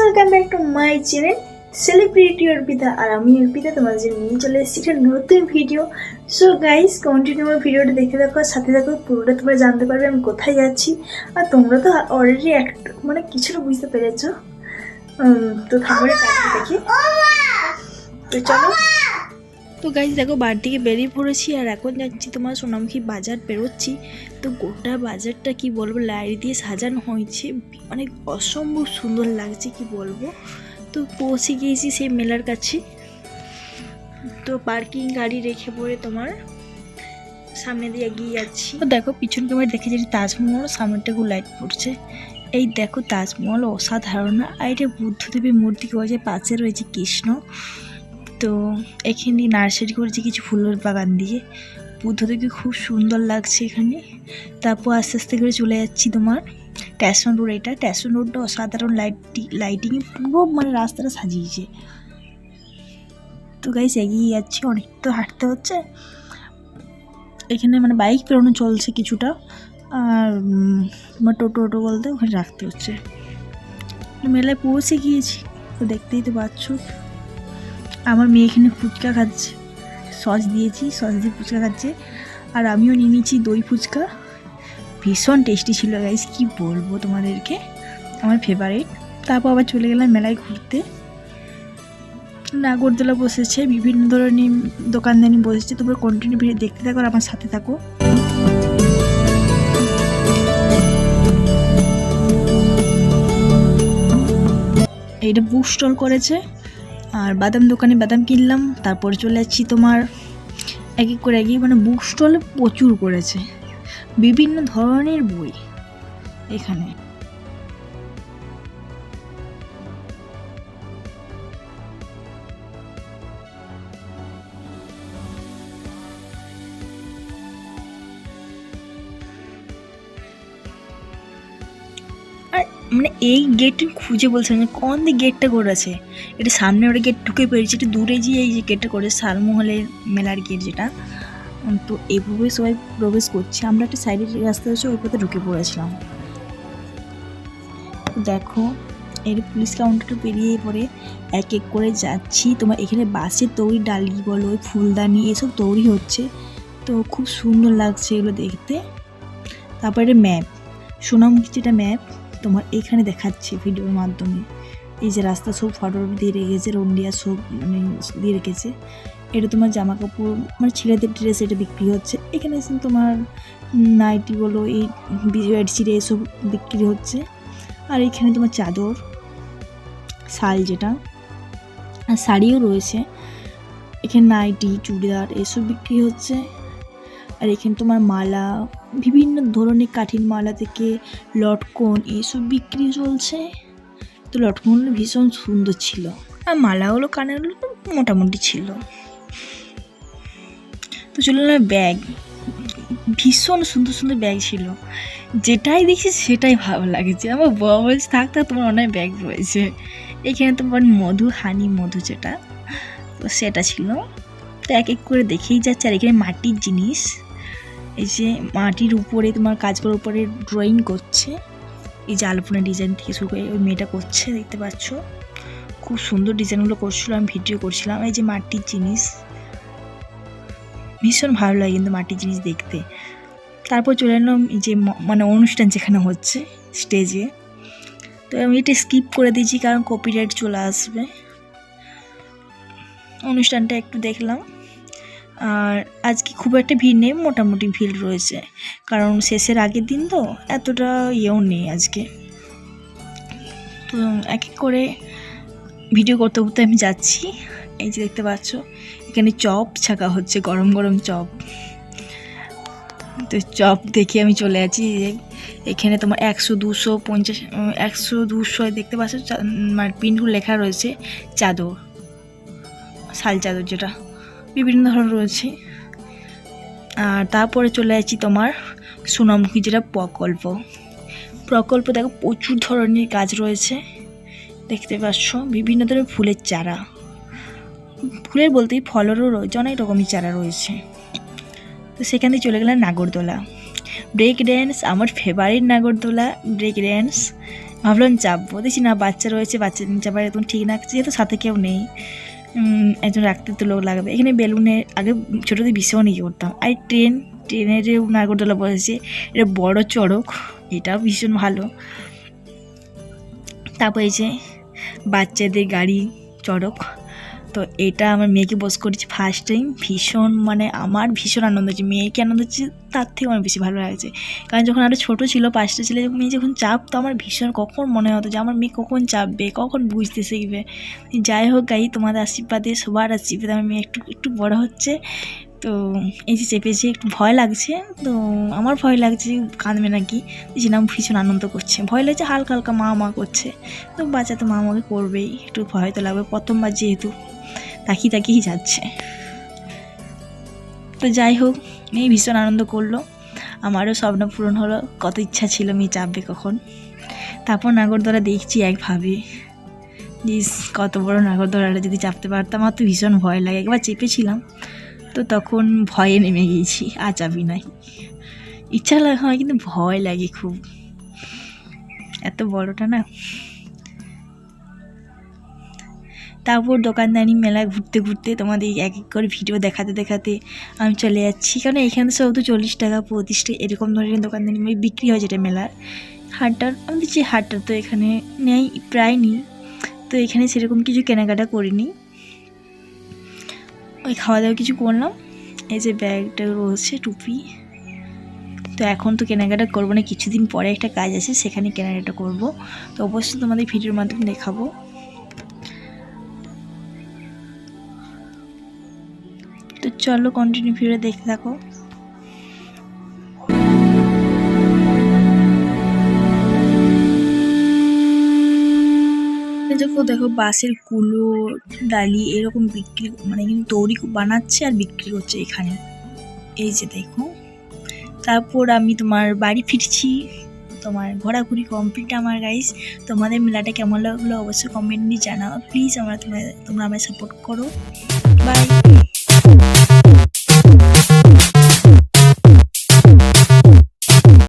Welcome back to my channel celebrity Arpita আর আমি অর্পিতা তোমাদের নিয়ে চলে এসেছি একটা নতুন ভিডিও সো গাইস কন্টিনিউ আমার ভিডিওটা দেখে দেখো সাথে দেখো পুরোটা তোমরা জানতে পারবে আমি কোথায় যাচ্ছি। আর তোমরা তো অলরেডি এক মানে কিছুটা বুঝতে পেরেছ। তো থাকবে দেখি তো চলো। তো গাইজ দেখো বাড়ি থেকে বেরিয়ে পড়েছি আর এখন যাচ্ছি তোমার সোনামুখী বাজার বেরোচ্ছি তো গোটা বাজারটা কি বলব লাইট দিয়ে সাজানো হয়েছে। অনেক অসম্ভব সুন্দর লাগছে, কি বলব। তো পৌঁছে গিয়েছি সেই মেলার কাছে। তো পার্কিং গাড়ি রেখে পড়ে তোমার। সামনে দিয়ে এগিয়ে যাচ্ছি। তো দেখো পিছন ক্যামেরা দেখে যে তাজমহল সামনেটা লাইট পড়ছে। এই দেখো তাজমহল অসাধারণ। আর এটা বুদ্ধদেবের মূর্তি রয়েছে পাশে রয়েছে কৃষ্ণ। তো এখানে নার্সারি করেছি কিছু ফুলের বাগান দিয়ে, বুদ্ধদেবকে খুব সুন্দর লাগছে এখানে। তারপর আস্তে আস্তে করে চলে যাচ্ছি তোমার ট্যাশন রোড। এটা ট্যাশন রোডটা অসাধারণ লাইট লাইটিংয়ে পুরো মানে রাস্তাটা সাজিয়েছে। তো গাইস এগিয়ে যাচ্ছি অনেক তো হাঁটতে হচ্ছে। এখানে মানে বাইক পেরোনো চলছে কিছুটা। আর টোটো টোটো বলতে ওখানে রাখতে হচ্ছে। মেলায় পৌঁছে গিয়েছি, তো দেখতেই তো পাচ্ছ। আমার মেয়ে এখানে ফুচকা খাচ্ছে। সস দিয়েছি, সস দিয়ে ফুচকা খাচ্ছে। আর আমিও নিয়ে নিয়েছি দই ফুচকা। ভীষণ টেস্টি ছিল গাইস কি বলব তোমাদেরকে? আমার ফেভারিট তারপর আবার চলে গেলাম মেলায় ঘুরতে। নাগরদোলা বসেছে, বিভিন্ন ধরনের দোকানদানি বসেছে। তোমরা কন্টিনিউ ভিডিও দেখতে থাকো আর আমার সাথে থাকো। এটা বুক স্টল করেছে। আর বাদাম দোকানে বাদাম কিনলাম, তারপর চলে যাচ্ছি তোমার এক এক করে এক মানে বুক স্টলে প্রচুর করেছে। বিভিন্ন ধরনের বই এখানে। মানে এই গেট খুঁজে বলছে যে কোন দিক গেটটা করেছে এটা সামনে ওটা গেট ঢুকে পেরেছে এটা দূরে গিয়ে এই যে গেটটা করে শালমহলের মেলার গেট যেটা। তো এইভাবে সবাই প্রবেশ করছে। আমরা একটা সাইডের রাস্তা আছে ওই পথে ঢুকে পড়েছিলাম। দেখো, এর পুলিশ কাউন্টারটা পেরিয়ে পরে এক এক করে যাচ্ছি। তোমার এখানে বাসের তৈরি ডালি বলো, ফুলদানি, এসব তৈরি হচ্ছে। তো খুব সুন্দর লাগছে এগুলো দেখতে। তারপরে ম্যাপ সোনামুখী যেটা ম্যাপ তোমার এখানে দেখাচ্ছে ভিডিওর মাধ্যমে। এই যে রাস্তা সব ফটো দিয়ে রেখেছে, রন্ডিয়া সব মানে দিয়ে রেখেছে। এটা তোমার জামা কাপড় মানে ছেলেদের ড্রেস এটা বিক্রি হচ্ছে। এখানে তোমার নাইটি বলো এই বেডশিট এসব বিক্রি হচ্ছে। আর এখানে তোমার চাদর, শাল যেটা, আর শাড়িও রয়েছে। এখানে নাইটি চুড়িদার এসব বিক্রি হচ্ছে। আর এখানে তোমার মালা, বিভিন্ন ধরনের কাঠির মালা থেকে লটকন এইসব বিক্রি চলছে। তো লটকনগুলো ভীষণ সুন্দর ছিল। আর মালাগুলো, কানেরগুলো মোটামুটি ছিল। তো চলে না ব্যাগ। ভীষণ সুন্দর সুন্দর ব্যাগ ছিল। যেটাই দেখছি সেটাই ভালো লাগছে। আমার বাবা বলছে তোমার অনেক ব্যাগ রয়েছে। এখানে তোমার মধু, হানি মধু যেটা, তো সেটা ছিল। তো এক এক করে দেখেই যাচ্ছে। আর এখানে মাটির জিনিস। এই যে মাটির উপরে তোমার কাজ করার উপরে ড্রয়িং করছে। এই যে আলপনা ডিজাইন থেকে শুরু করে ওই মেয়েটা করছে, দেখতে পাচ্ছ? খুব সুন্দর ডিজাইনগুলো করছিল, আমি ভিডিও করছিলাম। এই যে মাটির জিনিস, ভীষণ ভালো লাগে কিন্তু মাটির জিনিস দেখতে। তারপর চলে এলাম এই যে মানে অনুষ্ঠান যেখানে হচ্ছে স্টেজে তো আমি এটা স্কিপ করে দিয়েছি, কারণ কপিরাইট চলে আসবে। অনুষ্ঠানটা একটু দেখলাম। আর আজকে খুব একটা ভিড় নেই, মোটামুটি ভিড় রয়েছে। কারণ শেষের আগের দিন তো এতটা ইয়েও নেই আজকে। তো এক এক করে ভিডিও করতে করতে আমি যাচ্ছি। এই যে দেখতে পাচ্ছ, এখানে চপ ছাকা হচ্ছে, গরম গরম চপ। তো চপ দেখে আমি চলে আছি এখানে তোমার একশো দুশো পঞ্চাশ, একশো দুশো দেখতে পাচ্ছ মানে প্রিন্টগুলো লেখা রয়েছে, চাদর, শাল চাদর যেটা। বিভিন্ন ধরনের রয়েছে। আর তারপরে চলে যাচ্ছি তোমার সোনামুখী যেটা প্রকল্প। প্রকল্প দেখো প্রচুর ধরনের গাছ রয়েছে। দেখতে পাচ্ছ বিভিন্ন ধরনের ফুলের চারা। ফুলের বলতেই ফলেরও রয়েছে, অনেক রকমের চারা রয়েছে। তো সেখানে চলে গেলাম নাগরদোলা। ব্রেক ড্যান্স আমার ফেভারিট নাগরদোলা ব্রেক ড্যান্স ভাবলাম চাপবো দেখছি না, বাচ্চা রয়েছে, বাচ্চা চাপার একদম ঠিক না, যেহেতু সাথে কেউ নেই। একজন রাখতে তো লোক লাগবে। এখানে বেলুনে আগে ছোটোতে ভীষণ নিয়ে করতাম। আর ট্রেন, ট্রেনের নাগরদোলা বসেছে এটা বড় চড়ক, এটাও ভীষণ ভালো। তারপর এই যে বাচ্চাদের গাড়ি, চড়ক তো এটা আমার মেয়েকে বস করেছি ফার্স্ট টাইম ভীষণ মানে আমার ভীষণ আনন্দ হচ্ছে মেয়েকে আনন্দ হচ্ছে তার থেকে আমার বেশি ভালো লাগছে। কারণ যখন আরও ছোটো ছিল পাঁচটা ছেলে মেয়ে যখন চাপ, তো আমার ভীষণ কখন মনে হতো যে আমার মেয়ে কখন চাপবে, কখন বুঝতে শিখবে। যাই হোক গাই তোমাদের আশীর্বাদে, সবার আশীর্বাদে আমার মেয়ে একটু একটু বড় হচ্ছে। তো এই যে চেপেছে, একটু ভয় লাগছে, তো আমার ভয় লাগছে, কাঁদবে নাকি? না, ভীষণ আনন্দ করছে। ভয় লাগছে, হালকা হালকা মা মা করছে। তো বাচ্চা তো মা আমাকে করবেই, একটু ভয় তো লাগবে। প্রথমবার যেহেতু, তাকিয়ে তাকিয়েই যাচ্ছে। তো যাই হোক, মেয়ে ভীষণ আনন্দ করল। আমারও স্বপ্ন পূরণ হলো, কত ইচ্ছা ছিল মেয়ে চাপবে কখন। তারপর নাগরদোলা দেখছি একভাবে। কত বড় নাগরদোলাটা যদি চাপতে পারতাম, আমার তো ভীষণ ভয় লাগে। একবার চেপেছিলাম তো তখন ভয়ে নেমে গিয়েছি আর চাপি নাই। ইচ্ছা লাগে হয়, কিন্তু ভয় লাগে খুব। এত বড়টা না। তারপর দোকানদারি মেলায় ঘুরতে ঘুরতে তোমাদের এক এক করে ভিডিও দেখাতে দেখাতে আমি চলে যাচ্ছি। কারণ এখানে তো চল্লিশ টাকা পঁয়ত্রিশ টাকা এরকম ধরনের দোকানদারি মানে বিক্রি হয় যেটা মেলার হাটটার। আমাদের যে হাটটা তো এখানে নেই, প্রায় নেই। তো এখানে সেরকম কিছু কেনাকাটা করিনি। ওই খাওয়া দাওয়া কিছু করলাম। এই যে ব্যাগটা রয়েছে, টুপি। তো এখন তো কেনাকাটা করব না, কিছুদিন পরে একটা কাজ আছে সেখানে কেনাকাটা করব। তো অবশ্যই তোমাদের ভিডিওর মাধ্যমে দেখাবো। তো চলো কন্টিনিউ ভিডিও দেখতে থাকো। বাসের কুলো, ডালি এরকম বিক্রি মানে কিন্তু তৈরি বানাচ্ছে আর বিক্রি করছে এখানে। এই যে দেখো। তারপর আমি তোমার বাড়ি ফিরছি। তোমার ঘোরাঘুরি কমপ্লিট আমার গাইস তোমাদের মেলাটা কেমন লাগল অবশ্যই কমেন্টে জানাও। প্লিজ আমরা তোমরা আমায় সাপোর্ট করো। বাই